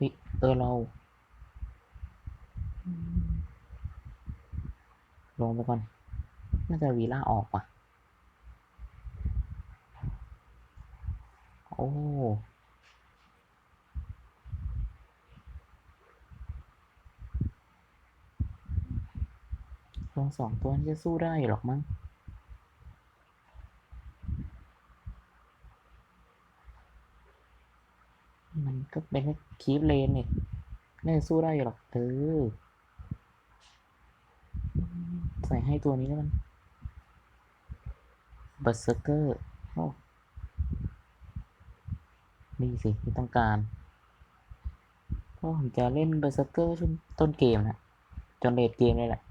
ฮ้ยเออเราลงไปก่อน น่าจะวีล่าออกว่ะ โอ้ลงสองตัวนี่จะสู้ได้หรอกมั้ง มันก็เป็นแค่คีปเลนเนี่ยน่าจะสู้ได้อยู่หรอกเออใส่ให้ตัวนี้แล้วกันบอร์เซอร์เกอร์โอ้นี่สิที่ต้องการเพราะผมจะเล่นเบอร์เซอร์เกอร์ช่วงต้นเกมนะจนเลดเกมเลยแหละ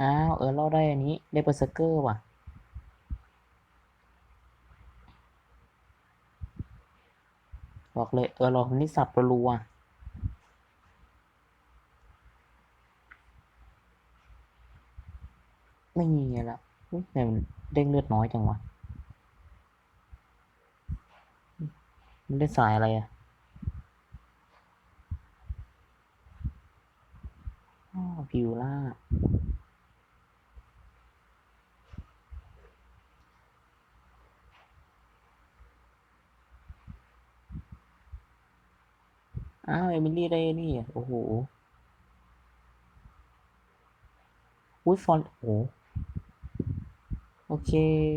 อ้าวเออเราได้อันนี้ได้เบอร์เซอร์เกอร์ว่ะ บอกเลยเออเราคนนี้สับรัวๆไม่มีละอุ๊ยแต่มันเด้งเลือดน้อยจังวะ มันได้สายอะไรอะอ๋อพิวล่า อ้าวเอมิลี่ได้นี่โอ้โหอุ้ยฟอน โอ้โอเค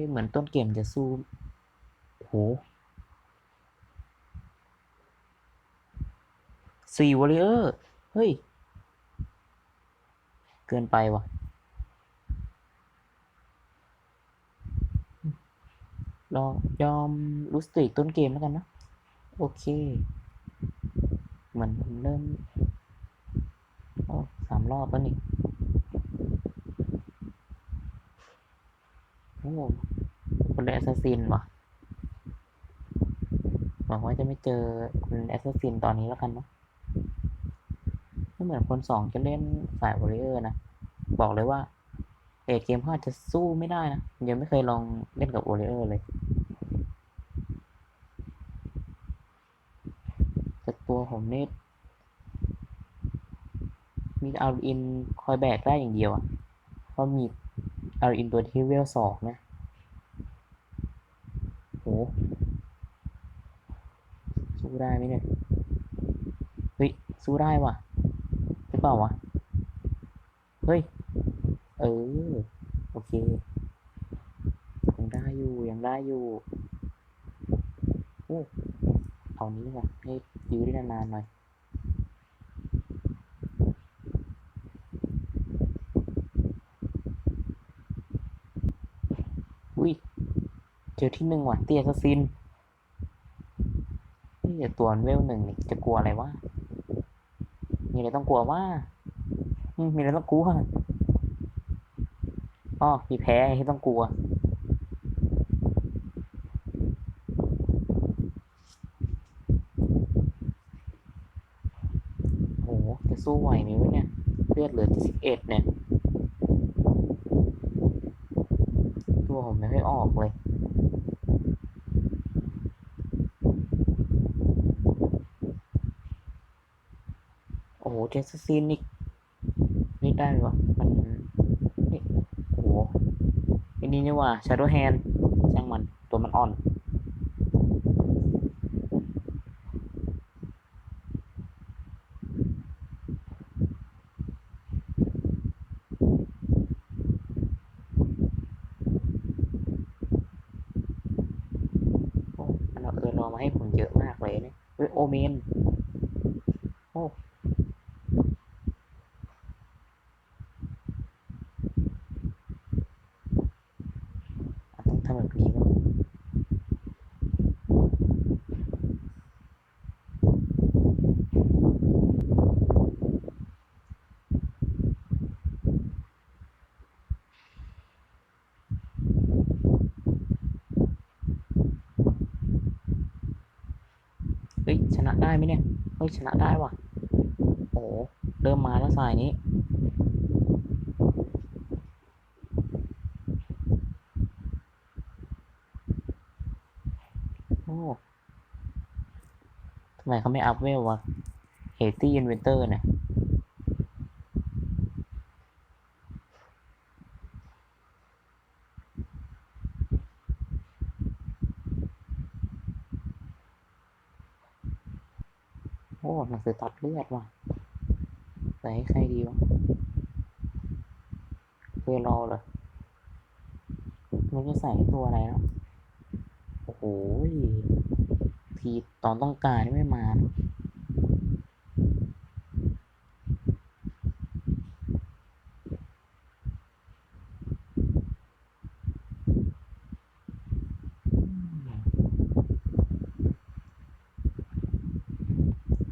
เหมือนต้นเกมจะสู้โอ้โหสี่วอริเออร์ เฮ้ย เกินไปว่ะลองยอมรู้สติกต้นเกมแล้วกันนะ โอเค เหมือนผมเริ่มโอ้สามรอบแล้วนี่โอ้คนแอสซัสซินวะหวังว่าจะไม่เจอคนแอสซัสซินตอนนี้แล้วกันเนาะไม่เหมือนคนสองจะเล่นสายวอริเออร์นะ บอกเลยว่า เอดเกมเขาอาจจะสู้ไม่ได้นะ ยังไม่เคยลองเล่นกับวอริเออร์เลย แต่ตัว ผมนี่มีเอาอินคอยแบกได้อย่างเดียวอะเพราะมีเอาอินตัวที่เวลสองนะโหสู้ได้ไหมเนี่ย เฮ้ย สู้ได้ว่ะหรือเปล่าวะ เฮ้ย เออ โอเค ยังได้อยู่ ยังได้อยู่โอ้ เอานี้ว่ะให้ยื้อได้นานๆหน่อยอุ้ยเจอที่หนึ่งว่ะเตี้ยสซินนี่แต่ตัวเวลหนึ่งนี่จะกลัวอะไรวะมีอะไรต้องกลัวว่ามีอะไรต้องกลัวอ๋อมีแพ้ที่ต้องกลัว โอ้โหจะ สู้ไหวไหมวะเนี่ย เลือดเหลือสิบเอ็ดเนี่ย ตัวผมไม่ค่อยออกเลย โอ้โห เจสซีนอีกนี่ได้หมวะมันนี่โอ้โหอ้นี่นี่ว่า Shadow Hand ช่างมัน ตัวมันอ่อน โอ้มันเอาเออรอมาให้ผมเยอะมากเลยเนี่ยเฮ้ยโอเมน โอ้อะต้องทำแบบนี้วะเฮ้ย ชนะ ได้ไหมเนี่ย เฮ้ยชนะได้ว่ะ โอ้เริ่มมาแล้วสายนี้ โอ้ทำไมเขาไม่อัพเวลวะเฮตี้อินเวนเตอร์เนี่ย โอ้ หนัง สือตัดเลือดว่ะใส่ให้ใครดีวะเคยรอเหรอมันจะใส่ตัวอะไรเนาะโอ้โหทีตอนต้องการนี่ไม่มานะ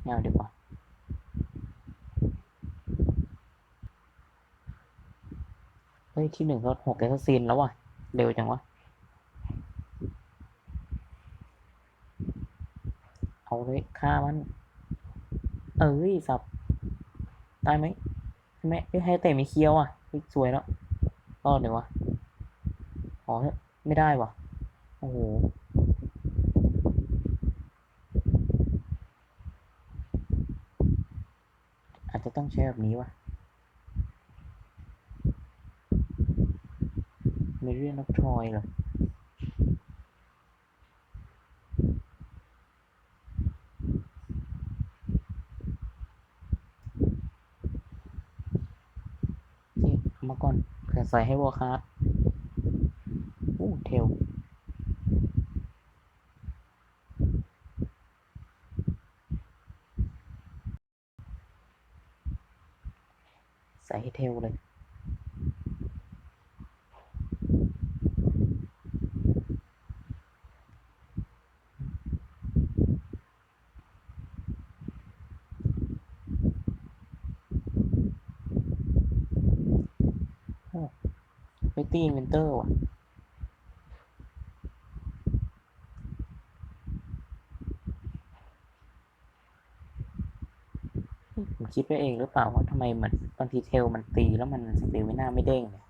ไม่เอาดีกว่า เฮ้ย ที่หนึ่งก็หกแอสซัสซินแล้วว่ะ เร็วจังวะ เอาเลยฆ่ามัน เอ้ย สับ ตายไหมไม่ไม่ให้เตะมีเคียวอะสวยแล้วรอดเลยวะอเถอไม่ได้วะโอ้โหอาจจะต้องใช้แบบนี้วะ เมเรียนออฟทรอยเหรอนี่เอามาก่อนเใส่ให้วอคาร์ดอู้เทลใส่ให้เทลเลย โอ้ไป ตีอินเวนเตอร์ว่ะผมคิดไปเองหรือเปล่าว่าทำไมเหมือนบางทีเทลมันตีแล้วมันสเตมิน่าไม่เด้งเนี่ย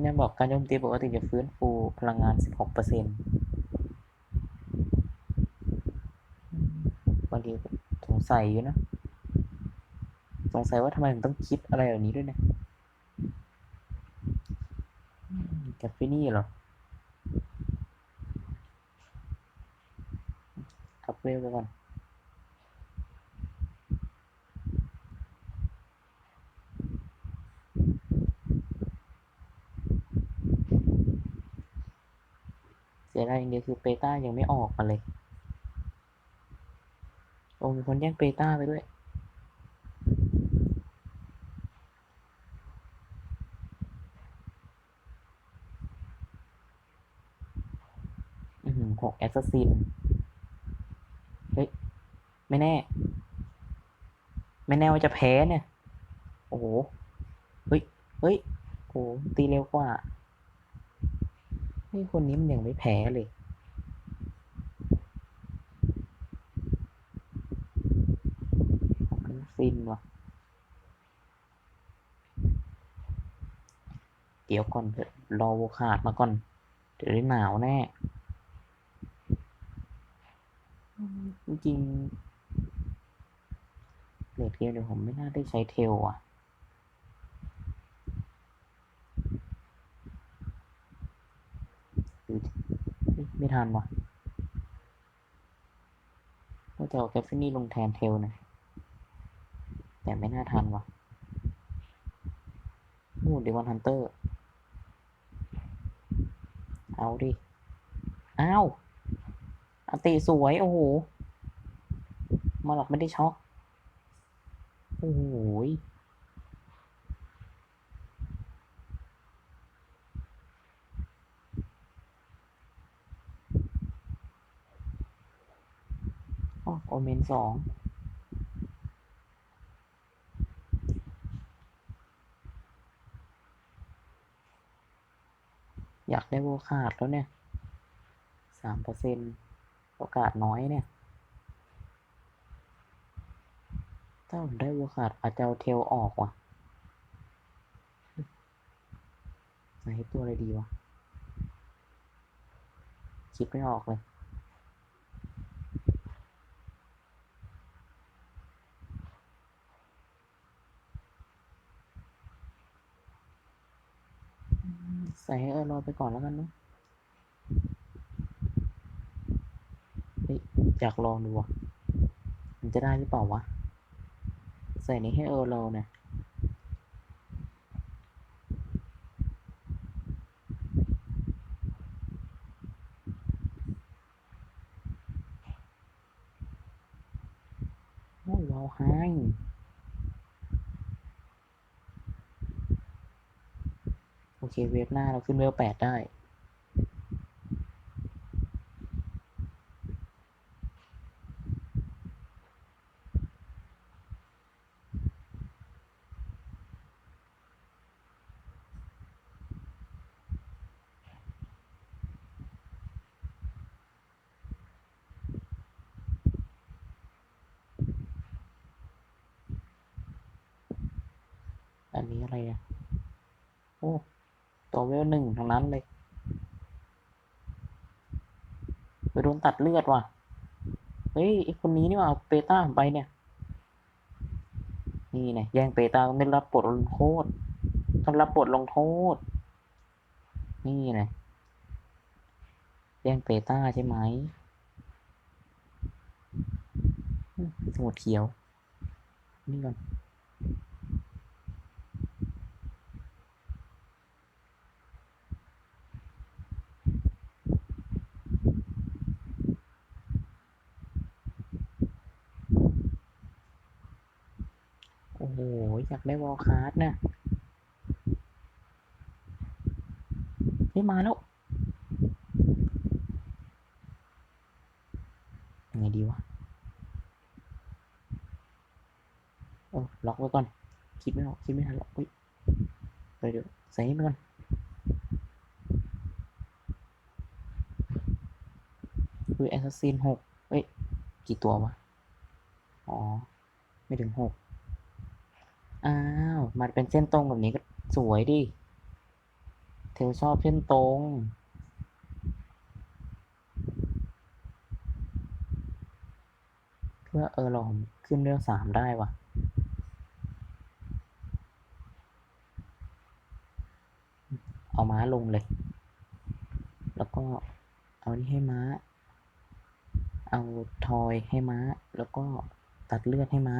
เนี่ยบอกการโจมตีปกติจะฟื้นฟูพลังงาน 16%เปอร์เซ็นต์บางทีสงสัยอยู่นะ สงสัยว่าทำไมถึงต้องคิดอะไรแบบนี้ด้วยเนี่ยแก ฟินี่เหรอ อัพเวลไปก่อนเสียดายอย่างเดียวคือเปต้ายังไม่ออกมาเลย โอ้มีคนแย่งเปต้าไปด้วย หกแอสซัสซินเฮ้ย ไม่แน่ ไม่แน่ว่าจะแพ้เนี่ย โอ้โห เฮ้ย เฮ้ยโอ้โหตีเร็วกว่าเฮ้คนนี้มันยังไม่แพ้เลยมันฟินว่ะ เดี๋ยวก่อนเถอะรอโวคาดมาก่อน เดี๋ยวได้หนาวแน่อืม จริงเลดเกมเดี๋ยวผมไม่น่าได้ใช้เทลอะหรือไม่ทันว่ะว่าจะเอาแกฟฟินี่ลงแทนเทลนะ แต่ไม่น่าทันว่ะโอ้เดวอนฮันเตอร์ เอาดิ อ้าวอติสวย โอ้โห มาหลอกไม่ได้ช็อก โอ้โหยอ๋อโอเมนสองอยากได้โวคาดแล้วเนี่ยสามเปอร์เซ็นโอกาสน้อยเนี่ย ถ้าผมได้วัวขาดอาจจะเอาเทลออกว่ะใส่ให้ตัวอะไรดีวะ คิดไม่ออกเลย ใส่ให้เออรอไปก่อนแล้วกันเนอะอยากลองดูว่ะมันจะได้หรือเปล่าวะ ใส่นี้ให้เออรอเนี่ยโอ้ว้าวไฮโอเค เวฟหน้าเราขึ้นเวลแปดได้ อันนี้อะไรอะ โอ้ตัวเวลหนึ่งทั้งนั้นเลยไปโดนตัดเลือดว่ะ เฮ้ยไอคนนี้นี่ว่าเอาเปต้าผมไปเนี่ย นี่เนี่ยแย่งเปต้าต้องได้รับบทลงโทษต้องรับบทลงโทษ นี่เนี่ยแย่งเปต้าใช่ไหมอืมสมุดเขียว นี่ก่อน โอยากได้วอลคาร์ดเนี่ยเฮ้ยมาแล้วยังไงดีวะเออล็อกไว้ก่อน คิดไม่ออกคิดไม่ทันหรอกอุ้ยเดี๋ยวเดี๋ยวใส่นี่ไปก่อนคือแอสซัสซินหกเอ้ย กี่ตัววะ อ๋อ ไม่ถึงหก อ้าวมันเป็นเส้นตรงแบบนี้ก็สวยดิเธอชอบเส้นตรงเพื่อเออลองขึ้นเรื่องสามได้วะเอาม้าลงเลย แล้วก็เอานี่ให้ม้า เอาทอยให้ม้า แล้วก็ตัดเลือดให้ม้า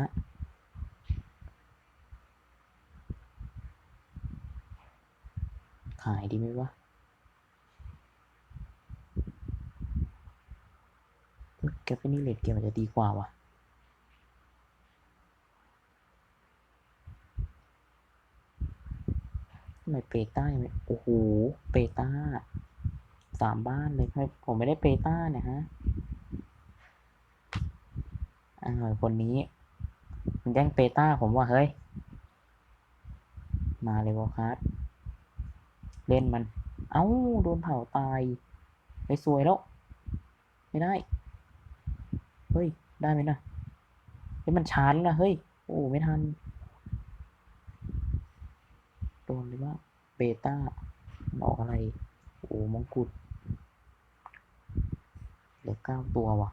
ายดีไหมวะแกเป็นนี่เลดเกมมันจะดีกว่าวะทำไมเปต้ายังไม่โอ้โห เปต้าสามบ้านเลยทำไมผมไม่ได้เปต้าเนี่ยฮะอ้าคนนี้ มันแย่งเปต้าผมว่าเฮ้ย มาเลยวอลคัส เล่นมัน เอ้า โดนเผาตาย ไปสวยแล้ว ไม่ได้ เฮ้ย ได้ไหมนะเฮ้ยมันชาร์จนะเฮ้ย โอ้ ไม่ทัน โดนเลยว่าเบต้ามันออกอะไร โอ้ มงกุฎเหลือเก้าตัวว่ะ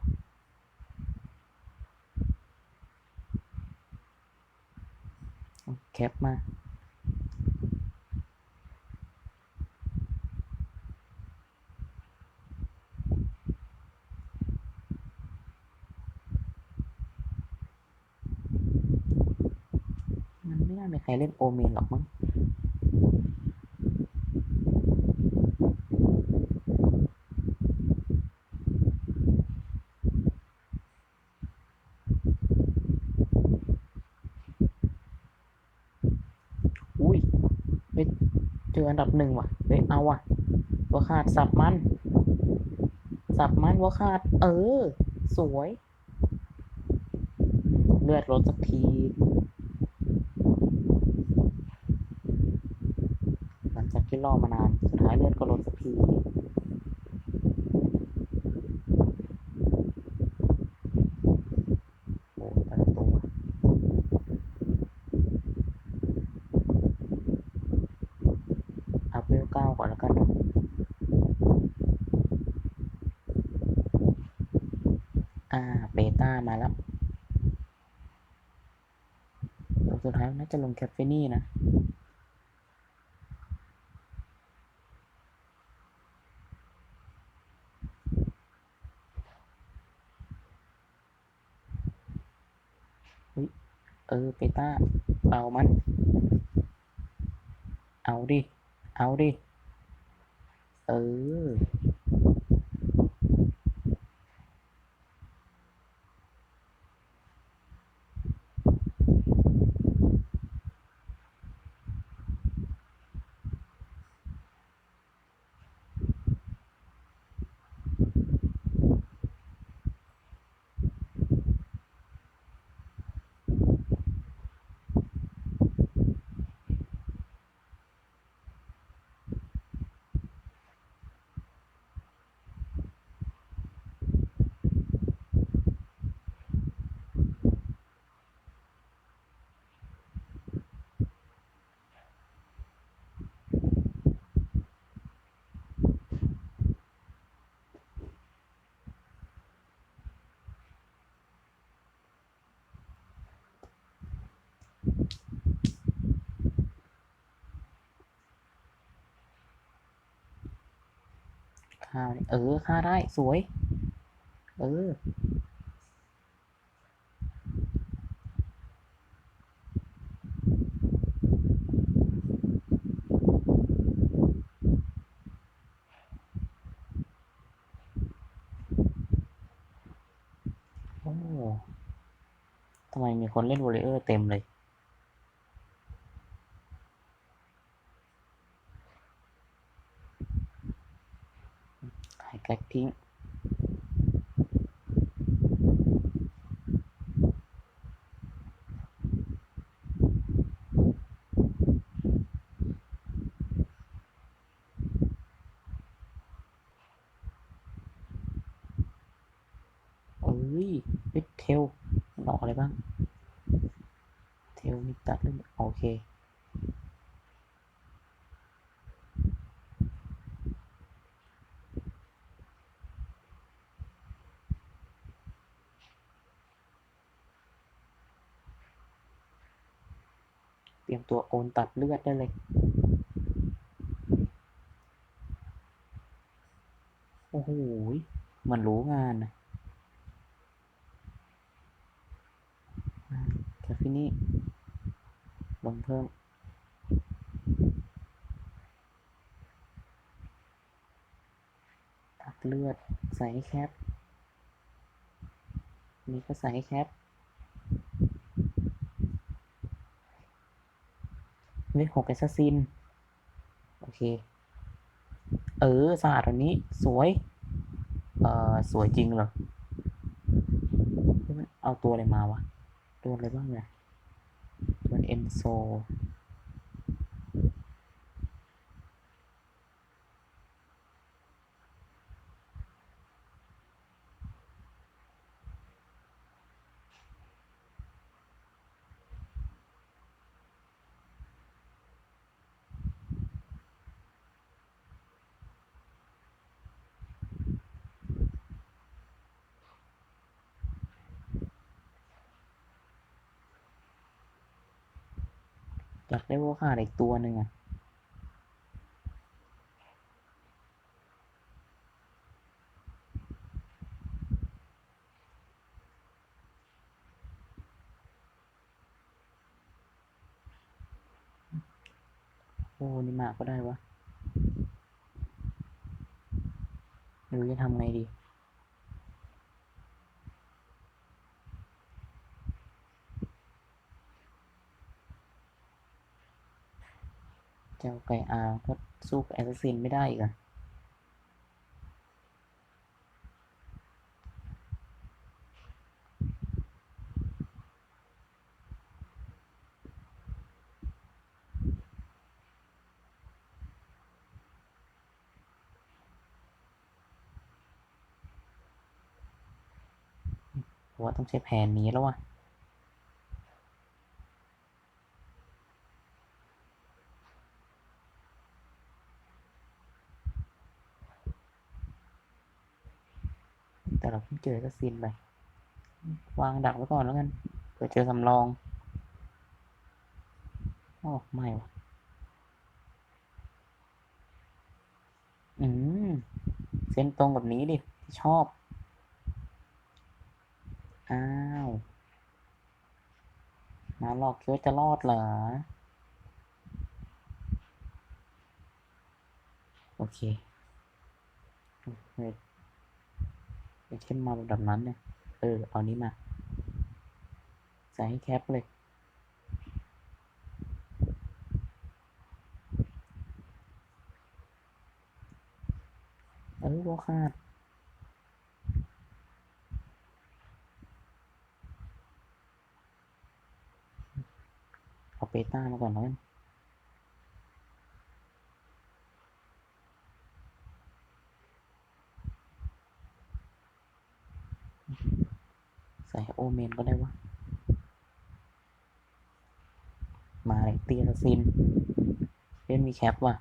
แคปมา มั นไม่น่ามีใครเล่นโอเมนหรอกมั้งอุ้ยเฮ้ยเจออันดับหนึ่งว่ะเฮ้ยเอาว่ะวัวขาดสับมัน สับมันวัวขาด เออ สวย เลือดลดสักที ที่ล่อมานานสุดท้ายเลือดก็ลดสักทีอัพเวลเก้าก่อนล้กันอ่า เบต้ามาแล้วตัวสุดท้ายน่าจะลงแคปเฟนี่นะ ออเบต้าเอามัน เอาดิ เอาดิ เออ ฆ่าดิเออฆ่าได้สวย เออโอ้ทำไมมีคนเล่นวอลเลเยอร์เต็มเลย หายแกลกทิ้ง เอ้ยเฮ้ยเทลมันออกอะไรบ้าง เทลมีตัดเล่นโอเค เตรียมตัวโอนตัดเลือดได้เลย โอ้โห มันรู้งานนะอ่าแคฟฟินี่ลงเพิ่มตัดเลือดใส่แคป นี่ก็ใส่แคป เลขหกแอสซัสซิน โอเค เออสะอาดวันนี้สวย เอ่อ สวยจริงเหรอเอาตัวอะไรมาวะ ตัวอะไรบ้างเนี่ยตัวเอ็นโซ อยากได้วัวขาดอีกตัวหนึ่งอะโอ้นี่มาก็ได้วะไม่รู้จะทำไงดี จ้าไก่อาก็สู้แอสซัสซินไม่ได้อีกอะว่าต้องใช้แผนนี้แล้วว่ะ แต่เราเพิ่งเจอแอสซัสซินไปวางดักไว้ก่อนแล้วกันเผื่อเจอสำรองอ๋อไม่วะอืม เส้นตรงแบบนี้ดิที่ชอบ อ้าวมาหลอกคิดว่าจะรอดเหรอ โอเค เฮ้ยไอเทมมาแบบนั้นเนี่ย เออ เอานี้มา ใส่ให้แคปเลย เออโวคาดเอาเปต้ามาก่อนแล้วกันใส่โอ เมนก็ได้วะ มาเลยตีละซินเล่นมีแคปว่ะ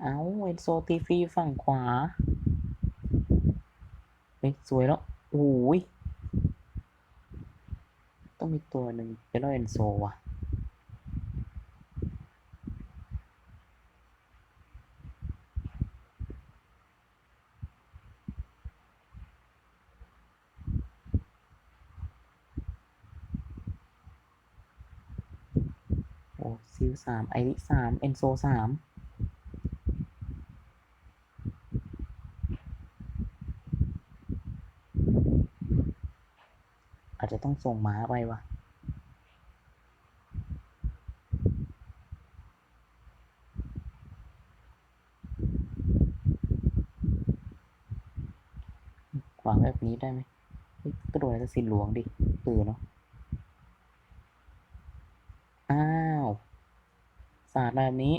เอาเอ็นโซตีฟีฝั่งขวาเฮ้ยสวยแล้วโอ้ยต้องมีตัวหนึ่งเป็นเอ็นโซว่ะ โอ้ ซิลสามไอริสามเอนโซสามอาจจะต้องส่งม้าไปวะวางแบบนี้ได้ไหมกระโดดอะไรสินหลวงดิตื่นเนาะ อ้าว สาดแบบ นี้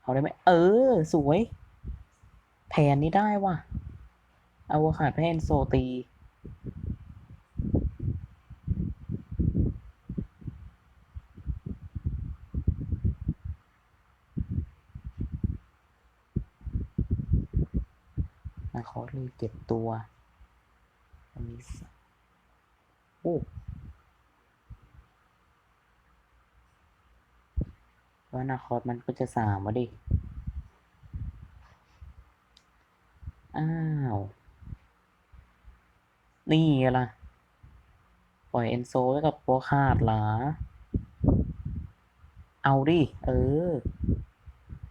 เอาได้ไหมเออ สวย แผนนี้ได้ว่ะเอาวขาดไปให้เอนโซตีนะเขาเลยเก็บตัวอันนี้โอ้ ว่านาคอสมันก็จะสามวะดิ อ้าว นี่ไงล่ะ ปล่อยเอนโซไว้กับโปคาดหรอ เอาดิ เออ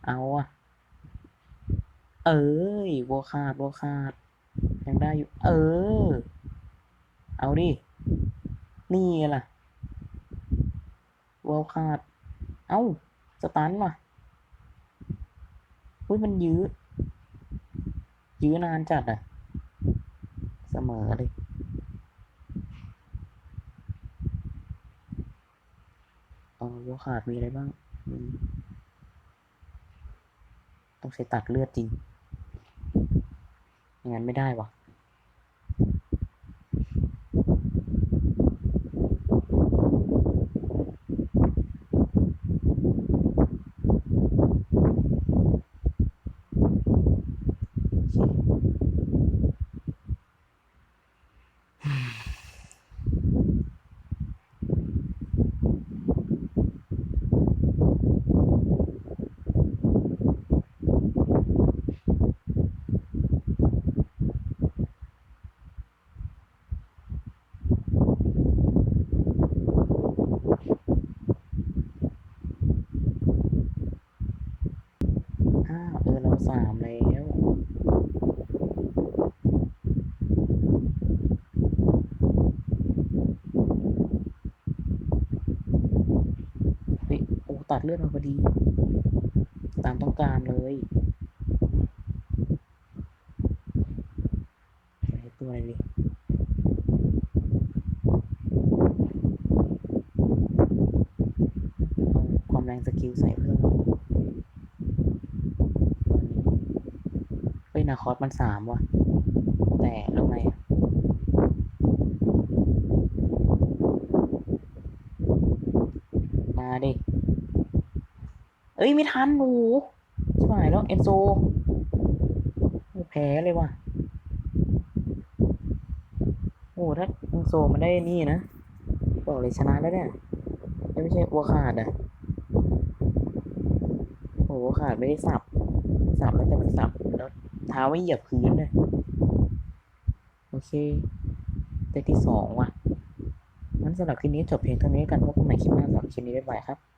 เอาอะเอ้ยโวคาดโวคาด ยังได้อยู่ เออ เอาดิ นี่ไงล่ะโวคาด เอ้า สตันว่ะอุ้ยมันยื้อ ยื้อนานจัดอะเสมอเลย เออวัวขาดมีอะไรบ้าง ต้องใช้ตัดเลือดจริงไม่งั้นไม่ได้วะโอเค อ้าวเออเราสามแล้ว เฮ้ยโอ้ตั ดเลือดมาพอดี ตามต้องการเลยใส่ตัวอะไรดิเอาความแรงสกิลใส่เพิ่มก่อนตัวนี้เฮ้ยนาคอสมันสามว่ะ แต่แล้วไงอะมาดิ เอ้ยไม่ทันโอ้โหชิบหายแล้วเอนโซโอ้แพ้เลยว่ะอ้ถ้าเอังโซมันได้นี่นะ บอกเลยชนะแล้วเนี่ยเอ้ยไม่ใช่วัวขาดอะโอ้วัวขาดไม่ได้สับ สับแล้วแต่มันสับแล้วเท้าไม่เหยียบพื้นเลยโอเคได้ที่สองว่ะงั้นสำหรับคลิปนี้จบเพียงเท่านี้กันพบกันใหม่คลิปหน้าสำหรับคลิปนี้บ๊ายบายครับ